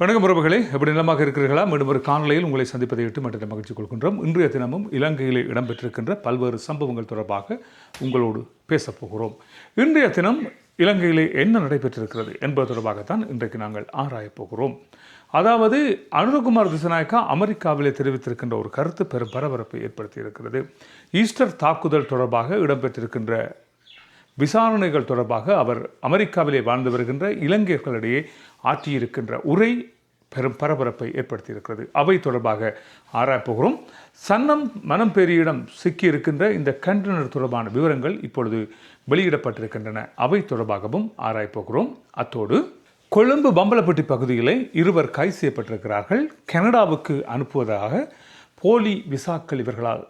வணக்கம் உறவுகளே. எப்படி நிலமாக இருக்கிறீர்களா? மீண்டும் ஒரு காணொலியில் உங்களை சந்திப்பதை விட்டு மட்டும் மகிழ்ச்சி கொள்கின்றோம். இன்றைய தினமும் இலங்கையில் இடம்பெற்றிருக்கின்ற பல்வேறு சம்பவங்கள் தொடர்பாக உங்களோடு பேசப்போகிறோம் இன்றைய தினம் இலங்கையிலே என்ன நடைபெற்றிருக்கிறது என்பது தொடர்பாகத்தான் இன்றைக்கு நாங்கள் ஆராயப் போகிறோம். அதாவது அனுரகுமார் திசநாயக்கா அமெரிக்காவிலே தெரிவித்திருக்கின்ற ஒரு கருத்து பெரும் பரபரப்பை ஏற்படுத்தியிருக்கிறது. ஈஸ்டர் தாக்குதல் தொடர்பாக இடம்பெற்றிருக்கின்ற விசாரணைகள் தொடர்பாக அவர் அமெரிக்காவிலே வாழ்ந்து வருகின்ற இலங்கையர்களிடையே ஆற்றியிருக்கின்ற உரை பெரும் பரபரப்பை ஏற்படுத்தியிருக்கிறது. அவை தொடர்பாக ஆராயப்போகிறோம் சன்னம் மனம் பெரியிடம் சிக்கியிருக்கின்ற இந்த கண்டனர் தொடர்பான விவரங்கள் இப்பொழுது வெளியிடப்பட்டிருக்கின்றன. அவை தொடர்பாகவும் ஆராயப்போகிறோம் அத்தோடு கொழும்பு பம்பலப்பட்டி பகுதியிலே இருவர் கைது செய்யப்பட்டிருக்கிறார்கள். கனடாவுக்கு அனுப்புவதாக போலி விசாக்கள் இவர்களால்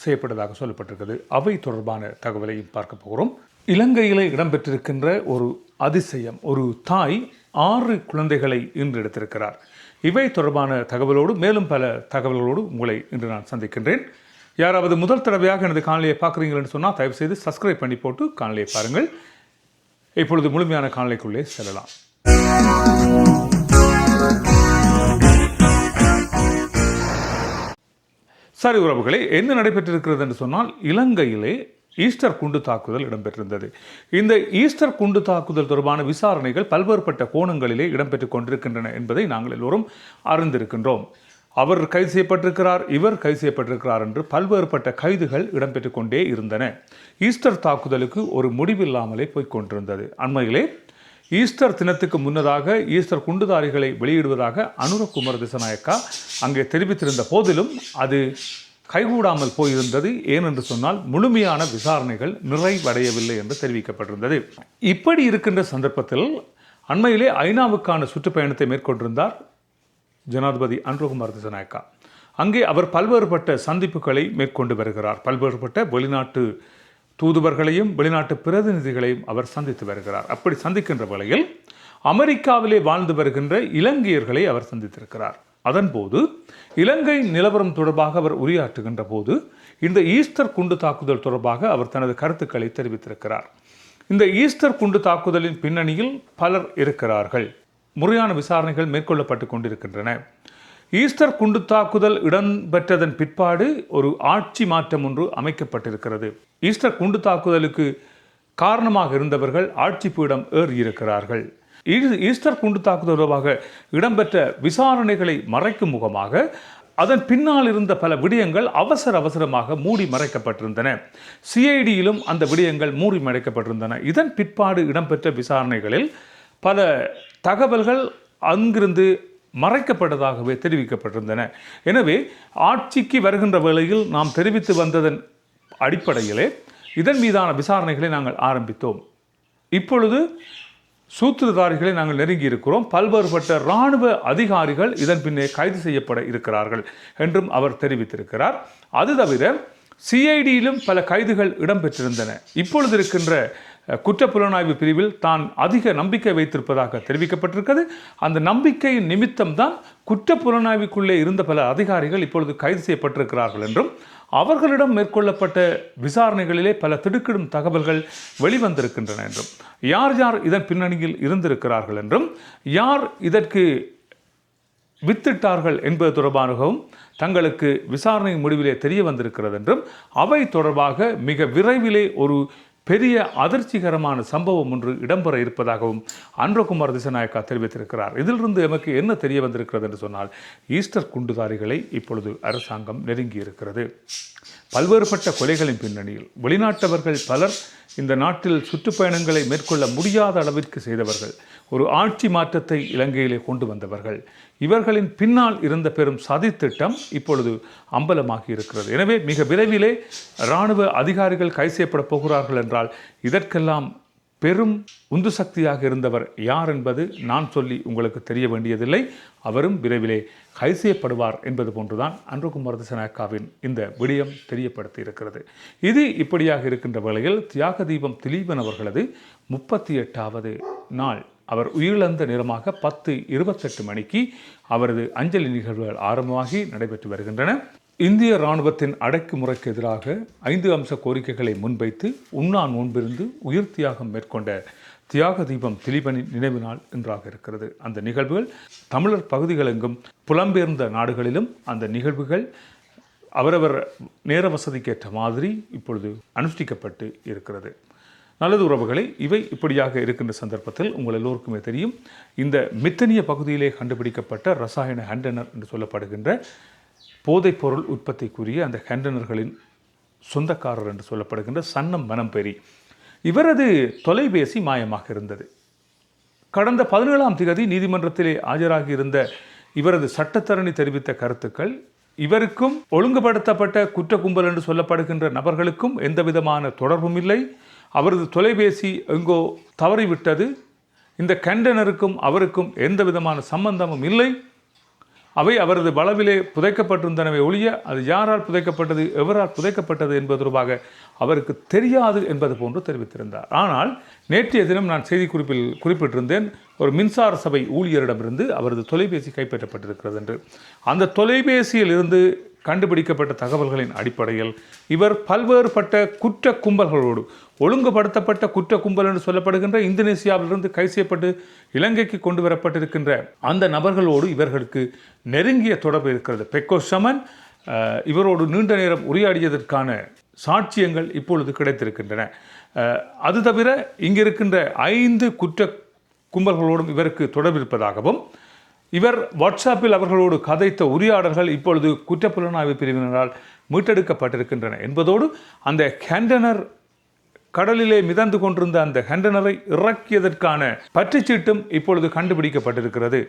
செய்யப்பட்டதாக சொல்லப்பட்டிருக்கிறது. அவை தொடர்பான தகவலையும் பார்க்க போகிறோம். இலங்கையில் இடம்பெற்றிருக்கின்ற ஒரு அதிசயம் ஒரு தாய் ஆறு குழந்தைகளை இன்று எடுத்திருக்கிறார். இவை தொடர்பான தகவலோடு மேலும் பல தகவல்களோடு உங்களை இன்று நான் சந்திக்கின்றேன். யாராவது முதல் தடவையாக எனது காணொலியை பார்க்குறீங்கன்னு சொன்னால் தயவு செய்து சப்ஸ்கிரைப் பண்ணி போட்டு காணொலியை பாருங்கள். இப்பொழுது முழுமையான காணொலிக்குள்ளே செல்லலாம். சரி உறவுகளே என்ன நடைபெற்றிருக்கிறது என்று சொன்னால் இலங்கையிலே ஈஸ்டர் குண்டு தாக்குதல் இடம்பெற்றிருந்தது. இந்த ஈஸ்டர் குண்டு தாக்குதல் தொடர்பான விசாரணைகள் பல்வேறுபட்ட கோணங்களிலே இடம்பெற்றுக் கொண்டிருக்கின்றன என்பதை நாங்கள் எல்லோரும் அறிந்திருக்கின்றோம். அவர் கைது செய்யப்பட்டிருக்கிறார் இவர் கைது செய்யப்பட்டிருக்கிறார் என்று பல்வேறுபட்ட கைதுகள் இடம்பெற்று கொண்டே இருந்தன. ஈஸ்டர் தாக்குதலுக்கு ஒரு முடிவில்லாமலே போய்க் கொண்டிருந்தது. அண்மையிலே ஈஸ்டர் தினத்துக்கு முன்னதாக ஈஸ்டர் குண்டுதாரிகளை வெளியிடுவதாக அனுரகுமார் திசநாயக்கா அங்கே தெரிவித்திருந்த போதிலும் அது கைகூடாமல் போயிருந்தது ஏனென்று சொன்னால் முழுமையான விசாரணைகள் நிறைவடையவில்லை என்று தெரிவிக்கப்பட்டிருந்தது. இப்படி இருக்கின்ற சந்தர்ப்பத்தில் அண்மையிலே ஐநாவுக்கான சுற்றுப்பயணத்தை மேற்கொண்டிருந்தார் ஜனாதிபதி அன்ருகுமார் திசநாயக்கா. அங்கே அவர் பல்வேறுபட்ட சந்திப்புகளை மேற்கொண்டு வருகிறார். பல்வேறுபட்ட வெளிநாட்டு தூதுவர்களையும் வெளிநாட்டு பிரதிநிதிகளையும் அவர் சந்தித்து வருகிறார். அப்படி சந்திக்கின்ற வேளையில் அமெரிக்காவிலே வாழ்ந்து வருகின்ற இலங்கையர்களை அவர் சந்தித்திருக்கிறார். அதன்போது இலங்கை நிலவரம் தொடர்பாக அவர் உரையாற்றுகின்ற போது இந்த ஈஸ்டர் குண்டு தாக்குதல் தொடர்பாக அவர் தனது கருத்துக்களை தெரிவித்திருக்கிறார். இந்த ஈஸ்டர் குண்டு தாக்குதலின் பின்னணியில் பலர் இருக்கிறார்கள். முறையான விசாரணைகள் மேற்கொள்ளப்பட்டு கொண்டிருக்கின்றன. ஈஸ்டர் குண்டு தாக்குதல் இடம்பெற்றதன் பிற்பாடு ஒரு ஆட்சி மாற்றம் ஒன்று அமைக்கப்பட்டிருக்கிறது. ஈஸ்டர் குண்டு தாக்குதலுக்கு காரணமாக இருந்தவர்கள் ஆட்சி பீடம் ஏறியிருக்கிறார்கள். ஈஸ்டர் குண்டு தாக்குதல் தொடர்பாக இடம்பெற்ற விசாரணைகளை மறைக்கும் முகமாக அதன் பின்னால் இருந்த பல விடயங்கள் அவசர அவசரமாக மூடி மறைக்கப்பட்டிருந்தன. சிஐடியிலும் அந்த விடயங்கள் மூடி மறைக்கப்பட்டிருந்தன. இதன் பிற்பாடு இடம்பெற்ற விசாரணைகளில் பல தகவல்கள் அங்கிருந்து மறைக்கப்பட்டதாகவே தெரிவிக்கப்பட்டிருந்தன. எனவே ஆட்சிக்கு வருகின்ற வேளையில் நாம் தெரிவித்து வந்ததன் அடிப்படையிலே இதன் மீதான விசாரணைகளை நாங்கள் ஆரம்பித்தோம். இப்பொழுது சூத்திரதாரிகளை நாங்கள் நெருங்கி இருக்கிறோம் பல்வேறுபட்ட இராணுவ அதிகாரிகள் இதன் பின்னே கைது செய்யப்பட இருக்கிறார்கள் என்றும் அவர் தெரிவித்திருக்கிறார். அது தவிர சிஐடியிலும் பல கைதுகள் இடம்பெற்றிருந்தன. இப்பொழுது இருக்கின்ற குற்றப்புலனாய்வு பிரிவில் தான் அதிக நம்பிக்கை வைத்திருப்பதாக தெரிவிக்கப்பட்டிருக்கிறது. அந்த நம்பிக்கையின் நிமித்தம்தான் குற்றப்புலனாய்வுக்குள்ளே இருந்த பல அதிகாரிகள் இப்பொழுது கைது செய்யப்பட்டிருக்கிறார்கள் என்றும் அவர்களிடம் மேற்கொள்ளப்பட்ட விசாரணைகளிலே பல திடுக்கிடும் தகவல்கள் வெளிவந்திருக்கின்றன என்றும் யார் யார் இதன் பின்னணியில் இருந்திருக்கிறார்கள் என்றும் யார் இதற்கு வித்திட்டார்கள் என்பது தொடர்பாகவும் தங்களுக்கு விசாரணை முடிவிலே தெரிய வந்திருக்கிறது என்றும் அவை தொடர்பாக மிக விரைவிலே ஒரு பெரிய அதிர்ச்சிகரமான சம்பவம் ஒன்று இடம்பெற இருப்பதாகவும் அன்றகுமார் திசநாயக்கா தெரிவித்திருக்கிறார். இதிலிருந்து எமக்கு என்ன தெரிய வந்திருக்கிறது என்று சொன்னால் ஈஸ்டர் குண்டுதாரிகளை இப்பொழுது அரசாங்கம் நெருங்கி இருக்கிறது பல்வேறுபட்ட கொலைகளின் பின்னணியில் வெளிநாட்டவர்கள் பலர் இந்த நாட்டில் சுற்றுப்பயணங்களை மேற்கொள்ள முடியாத அளவிற்கு செய்தவர்கள் ஒரு ஆட்சி மாற்றத்தை இலங்கையிலே கொண்டு வந்தவர்கள். இவர்களின் பின்னால் இருந்த பெரும் சதித்திட்டம் இப்பொழுது அம்பலமாகி இருக்கிறது. எனவே மிக விரைவிலே இராணுவ அதிகாரிகள் கை செய்யப்பட போகிறார்கள் என்றால் இதற்கெல்லாம் பெரும் உந்து சக்தியாக இருந்தவர் யார் என்பது நான் சொல்லி உங்களுக்கு தெரிய வேண்டியதில்லை. அவரும் விரைவிலே கைது செய்யப்படுவார் என்பது போன்றுதான் அன்றுகுமார் திசநாயக்காவின் இந்த விடயம் தெரியப்படுத்தி இருக்கிறது இது இப்படியாக இருக்கின்ற வேளையில் தியாக தீபம் திலீபன் அவர்களது முப்பத்தி எட்டாவது நாள். அவர் உயிரிழந்த நேரமாக பத்து இருபத்தெட்டு மணிக்கு அவரது அஞ்சலி நிகழ்வுகள் ஆரம்பமாகி நடைபெற்று வருகின்றன. இந்திய இராணுவத்தின் அடக்குமுறைக்கு எதிராக ஐந்து அம்ச கோரிக்கைகளை முன்வைத்து உண்ணா நோன்பிருந்து உயிர் தியாகம் மேற்கொண்ட தியாக தீபம் திலீபனின் நினைவு நாள் என்றாக இருக்கிறது. அந்த நிகழ்வுகள் தமிழர் பகுதிகளெங்கும் புலம்பெயர்ந்த நாடுகளிலும் அந்த நிகழ்வுகள் அவரவர் நேர வசதிக்கேற்ற மாதிரி இப்பொழுது அனுஷ்டிக்கப்பட்டு இருக்கிறது. நல்லது உறவுகளை இவை இப்படியாக இருக்கின்ற சந்தர்ப்பத்தில் உங்கள் எல்லோருக்குமே தெரியும். இந்த மித்தனிய பகுதியிலே கண்டுபிடிக்கப்பட்ட ரசாயன ஹண்டனர் என்று சொல்லப்படுகின்ற போதைப்பொருள் உற்பத்திக்குரிய அந்த ஹண்டனர்களின் சொந்தக்காரர் என்று சொல்லப்படுகின்ற சன்னம் மனம்பெரி இவரது தொலைபேசி மாயமாக இருந்தது. கடந்த பதினேழாம் திகதி நீதிமன்றத்திலே ஆஜராகியிருந்த இவரது சட்டத்தரணி தெரிவித்த கருத்துக்கள் இவருக்கும் ஒழுங்குபடுத்தப்பட்ட குற்ற கும்பல் என்று சொல்லப்படுகின்ற நபர்களுக்கும் எந்த விதமான தொடர்பும் இல்லை. அவரது தொலைபேசி எங்கோ தவறிவிட்டது. இந்த கண்டனருக்கும் அவருக்கும் எந்த விதமான சம்பந்தமும் இல்லை. அவை அவரது வளவிலே புதைக்கப்பட்டிருந்தனவே ஒழிய அது யாரால் புதைக்கப்பட்டது எவரால் புதைக்கப்பட்டது என்பது தொடர்பாக அவருக்கு தெரியாது என்பது போன்று தெரிவித்திருந்தார். ஆனால் நேற்றைய தினம் நான் செய்திக்குறிப்பில் குறிப்பிட்டிருந்தேன் ஒரு மின்சார சபை ஊழியரிடமிருந்து அவரது தொலைபேசி கைப்பற்றப்பட்டிருக்கிறது என்று. அந்த தொலைபேசியில் இருந்து கண்டுபிடிக்கப்பட்ட தகவல்களின் அடிப்படையில் இவர் பல்வேறுபட்ட குற்ற கும்பல்களோடு ஒழுங்குபடுத்தப்பட்ட குற்ற கும்பல் என்று சொல்லப்படுகின்ற இந்தோனேசியாவிலிருந்து கை செய்யப்பட்டு இலங்கைக்கு கொண்டு வரப்பட்டிருக்கின்ற அந்த நபர்களோடு இவர்களுக்கு நெருங்கிய தொடர்பு இருக்கிறது. பெக்கோ சமன் இவரோடு நீண்ட நேரம் உரையாடியதற்கான சாட்சியங்கள் இப்பொழுது கிடைத்திருக்கின்றன. அது தவிர இங்கிருக்கின்ற ஐந்து குற்ற கும்பல்களோடும் இவருக்கு தொடர்பு இருப்பதாகவும் இவர் வாட்ஸ்அப்பில் அவர்களோடு கதைத்த உரையாடல்கள் இப்பொழுது குற்றப்புலனாய்வு பிரிவினரால் மீட்டெடுக்கப்பட்டிருக்கின்றன என்பதோடு அந்த கேண்டனர் கடலிலே மிதந்து கொண்டிருந்த அந்த ஹெண்டனரை இறக்கியதற்கான பற்றுச்சீட்டும் இப்பொழுது கண்டுபிடிக்கப்பட்டிருக்கிறது.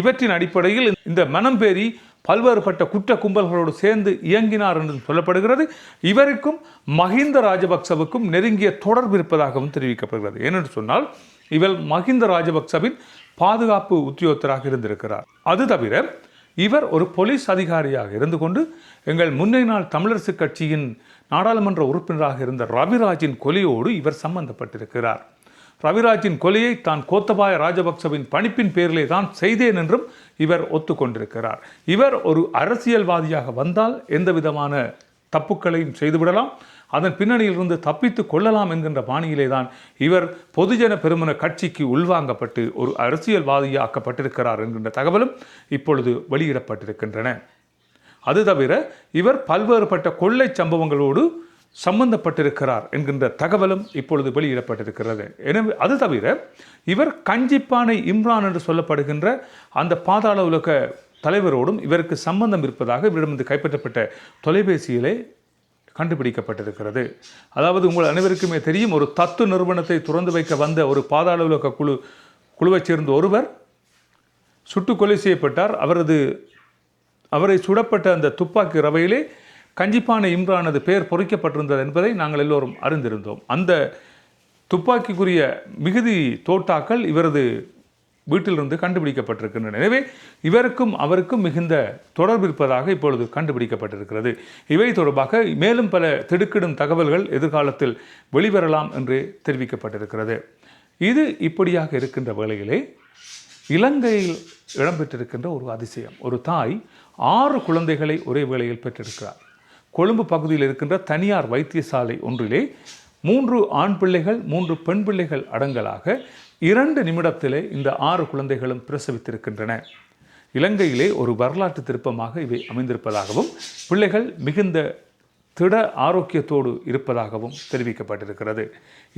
இவற்றின் அடிப்படையில் இந்த மனம்பேரி பல்வேறுபட்ட குற்ற கும்பல்களோடு சேர்ந்து இயங்கினார் என்று சொல்லப்படுகிறது. இவருக்கும் மஹிந்த ராஜபக்சவுக்கும் நெருங்கிய தொடர்பு இருப்பதாகவும் தெரிவிக்கப்படுகிறது. ஏனென்று சொன்னால் இவர் மஹிந்த ராஜபக்சவின் பாதுகாப்பு உத்தியோகத்தராக இருந்திருக்கிறார். அது தவிர இவர் ஒரு போலீஸ் அதிகாரியாக இருந்து கொண்டு எங்கள் முன்னை நாள் தமிழரசு கட்சியின் நாடாளுமன்ற உறுப்பினராக இருந்த ரவிராஜின் கொலையோடு இவர் சம்பந்தப்பட்டிருக்கிறார். ரவிராஜின் கொலையை தான் கோத்தபாய ராஜபக்சவின் பணிப்பின் பேரிலே தான் செய்தேன் என்றும் இவர் ஒத்துக்கொண்டிருக்கிறார். இவர் ஒரு அரசியல்வாதியாக வந்தால் எந்த விதமான தப்புக்களையும் செய்துவிடலாம். அதன் பின்னணியிலிருந்து தப்பித்து கொள்ளலாம் என்கின்ற பாணியிலே தான் இவர் பொதுஜன பெருமன கட்சிக்கு உள்வாங்கப்பட்டு ஒரு அரசியல்வாதியாக்கப்பட்டிருக்கிறார் என்கின்ற தகவலும் இப்பொழுது வெளியிடப்பட்டிருக்கின்றன. அது தவிர இவர் பல்வேறுபட்ட கொள்ளை சம்பவங்களோடு சம்பந்தப்பட்டிருக்கிறார் என்கின்ற தகவலும் இப்பொழுது வெளியிடப்பட்டிருக்கிறது. எனவே அது தவிர இவர் கஞ்சிப்பானை இம்ரான் என்று சொல்லப்படுகின்ற அந்த பாதாள உலக தலைவரோடும் இவருக்கு சம்பந்தம் இருப்பதாக இவரிடமிருந்து கைப்பற்றப்பட்ட தொலைபேசியிலே கண்டுபிடிக்கப்பட்டிருக்கிறது. அதாவது உங்கள் அனைவருக்குமே தெரியும் ஒரு தத்து நிறுவனத்தை துறந்து வைக்க வந்த ஒரு பாதாள உலக குழு குழுவைச் சேர்ந்த ஒருவர் சுட்டு கொலை செய்யப்பட்டார். அவரது அவரை சுடப்பட்ட அந்த துப்பாக்கி ரவையிலே கஞ்சிப்பானை இம்ரானது பெயர் பொறிக்கப்பட்டிருந்தது என்பதை நாங்கள் எல்லோரும் அறிந்திருந்தோம். அந்த துப்பாக்கிக்குரிய மிகுதி தோட்டாக்கள் இவரது வீட்டிலிருந்து கண்டுபிடிக்கப்பட்டிருக்கின்றன. எனவே இவருக்கும் அவருக்கும் மிகுந்த தொடர்பு இருப்பதாக இப்பொழுது கண்டுபிடிக்கப்பட்டிருக்கிறது. இவை தொடர்பாக மேலும் பல திடுக்கிடும் தகவல்கள் எதிர்காலத்தில் வெளிவரலாம் என்று தெரிவிக்கப்பட்டிருக்கிறது. இது இப்படியாக இருக்கின்ற வேளையிலே இலங்கையில் இடம்பெற்றிருக்கின்ற ஒரு அதிசயம். ஒரு தாய் ஆறு குழந்தைகளை ஒரே வேளையில் பெற்றிருக்கிறார். கொழும்பு பகுதியில் இருக்கின்ற தனியார் வைத்தியசாலை ஒன்றிலே மூன்று ஆண் பிள்ளைகள் மூன்று பெண் பிள்ளைகள் அடங்கலாக இரண்டு நிமிடத்திலே இந்த ஆறு குழந்தைகளும் பிரசவித்திருக்கின்றன. இலங்கையிலே ஒரு வரலாற்று திருப்பமாக இவை அமைந்திருப்பதாகவும் பிள்ளைகள் மிகுந்த திட ஆரோக்கியத்தோடு இருப்பதாகவும் தெரிவிக்கப்பட்டிருக்கிறது.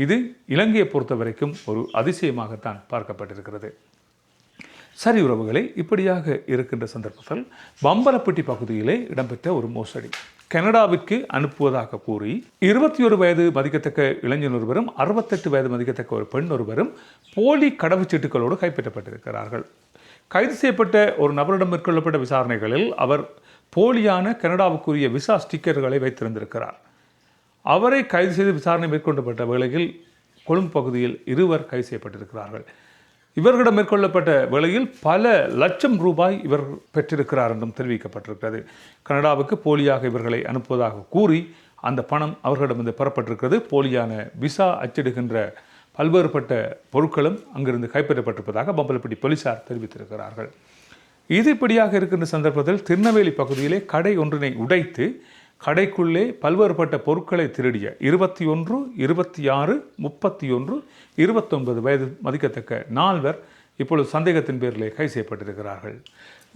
இது இலங்கையை பொறுத்த வரைக்கும் ஒரு அதிசயமாகத்தான் பார்க்கப்பட்டிருக்கிறது. சரி உறவுகளை இப்படியாக இருக்கின்ற சந்தர்ப்பத்தில் பம்பலப்பட்டி பகுதியிலே இடம்பெற்ற ஒரு மோசடி. கனடாவிற்கு அனுப்புவதாக கூறி இருபத்தி ஒரு வயது மதிக்கத்தக்க இளைஞன் ஒருவரும் அறுபத்தெட்டு வயது மதிக்கத்தக்க ஒரு பெண் ஒருவரும் போலி கடவுச்சீட்டுகளோடு கைப்பற்றப்பட்டிருக்கிறார்கள். கைது செய்யப்பட்ட ஒரு நபரிடம் மேற்கொள்ளப்பட்ட விசாரணைகளில் அவர் போலியான கனடாவுக்குரிய விசா ஸ்டிக்கர்களை வைத்திருந்திருக்கிறார். அவரை கைது செய்து விசாரணை மேற்கொள்ளப்பட்ட வேளையில் கொழும்பு பகுதியில் இருவர் கைது செய்யப்பட்டிருக்கிறார்கள். இவர்களிடம் மேற்கொள்ளப்பட்ட வேளையில் பல லட்சம் ரூபாய் இவர் பெற்றிருக்கிறார் என்றும் தெரிவிக்கப்பட்டிருக்கிறது. கனடாவுக்கு போலியாக இவர்களை அனுப்புவதாக கூறி அந்த பணம் அவர்களிடமிருந்து பெறப்பட்டிருக்கிறது. போலியான விசா அச்சிடுகின்ற பல்வேறுபட்ட பொருட்களும் அங்கிருந்து கைப்பற்றப்பட்டிருப்பதாக பம்பலப்பட்டி போலீசார் தெரிவித்திருக்கிறார்கள். இது இப்படியாக இருக்கின்ற சந்தர்ப்பத்தில் திருநெல்வேலி பகுதியிலே கடை ஒன்றினை உடைத்து கடைக்குள்ளே பல்வேறுபட்ட பொருட்களை திருடிய இருபத்தி ஒன்று இருபத்தி ஆறு முப்பத்தி ஒன்று இருபத்தொன்பது வயது மதிக்கத்தக்க நால்வர் இப்பொழுது சந்தேகத்தின் பேரிலே கைது செய்யப்பட்டிருக்கிறார்கள்.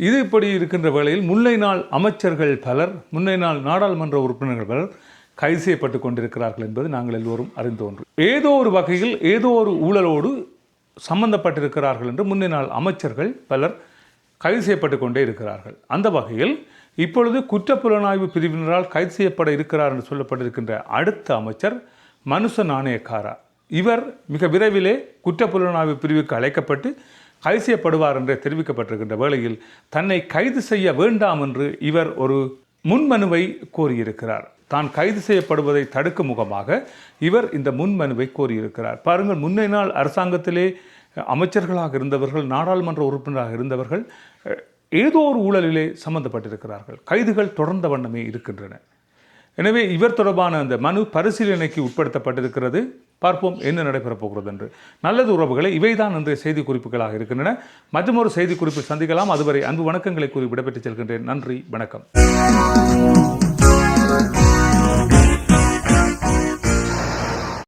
இது இப்படி இருக்கின்ற வேளையில் முல்லை நாள் அமைச்சர்கள் பலர் முன்னை நாள் நாடாளுமன்ற உறுப்பினர்கள் பலர் கைது செய்யப்பட்டு கொண்டிருக்கிறார்கள் என்பது நாங்கள் எல்லோரும் அறிந்த ஒன்று. ஏதோ ஒரு வகையில் ஏதோ ஒரு ஊழலோடு சம்பந்தப்பட்டிருக்கிறார்கள் என்று முன்னே நாள் அமைச்சர்கள் பலர் கைது செய்யப்பட்டு கொண்டே இருக்கிறார்கள். அந்த வகையில் இப்பொழுது குற்றப்புலனாய்வு பிரிவினரால் கைது செய்யப்பட இருக்கிறார் என்று சொல்லப்பட்டிருக்கின்ற அடுத்த அமைச்சர் மனுஷ நாணயக்காரா. இவர் மிக விரைவிலே குற்றப்புலனாய்வு பிரிவுக்கு அழைக்கப்பட்டு கைது செய்யப்படுவார் என்று தெரிவிக்கப்பட்டிருக்கின்ற வேளையில் தன்னை கைது செய்ய வேண்டாம் என்று இவர் ஒரு முன்மனுவை கோரியிருக்கிறார். தான் கைது செய்யப்படுவதை தடுக்கும் முகமாக இவர் இந்த முன்மனுவை கோரியிருக்கிறார். பாருங்கள் முன்னே நாள் அரசாங்கத்திலே அமைச்சர்களாக இருந்தவர்கள் நாடாளுமன்ற உறுப்பினராக இருந்தவர்கள் ஏதோ ஒரு ஊழலிலே சம்பந்தப்பட்டிருக்கிறார்கள். கைதுகள் தொடர்ந்த வண்ணமே இருக்கின்றன. எனவே இவர் தொடர்பான அந்த மனு பரிசீலனைக்கு உட்படுத்தப்பட்டிருக்கிறது. பார்ப்போம் என்ன நடைபெறப் போகிறது என்று நல்லது உறவுகளை இவைதான் இன்றைய செய்தி குறிப்புகளாக இருக்கின்றன. மற்றொரு செய்தி குறிப்பில் சந்திக்கலாம். அதுவரை அன்பு வணக்கங்களை கூறி விடைபெற்று செல்கின்றேன். நன்றி வணக்கம்.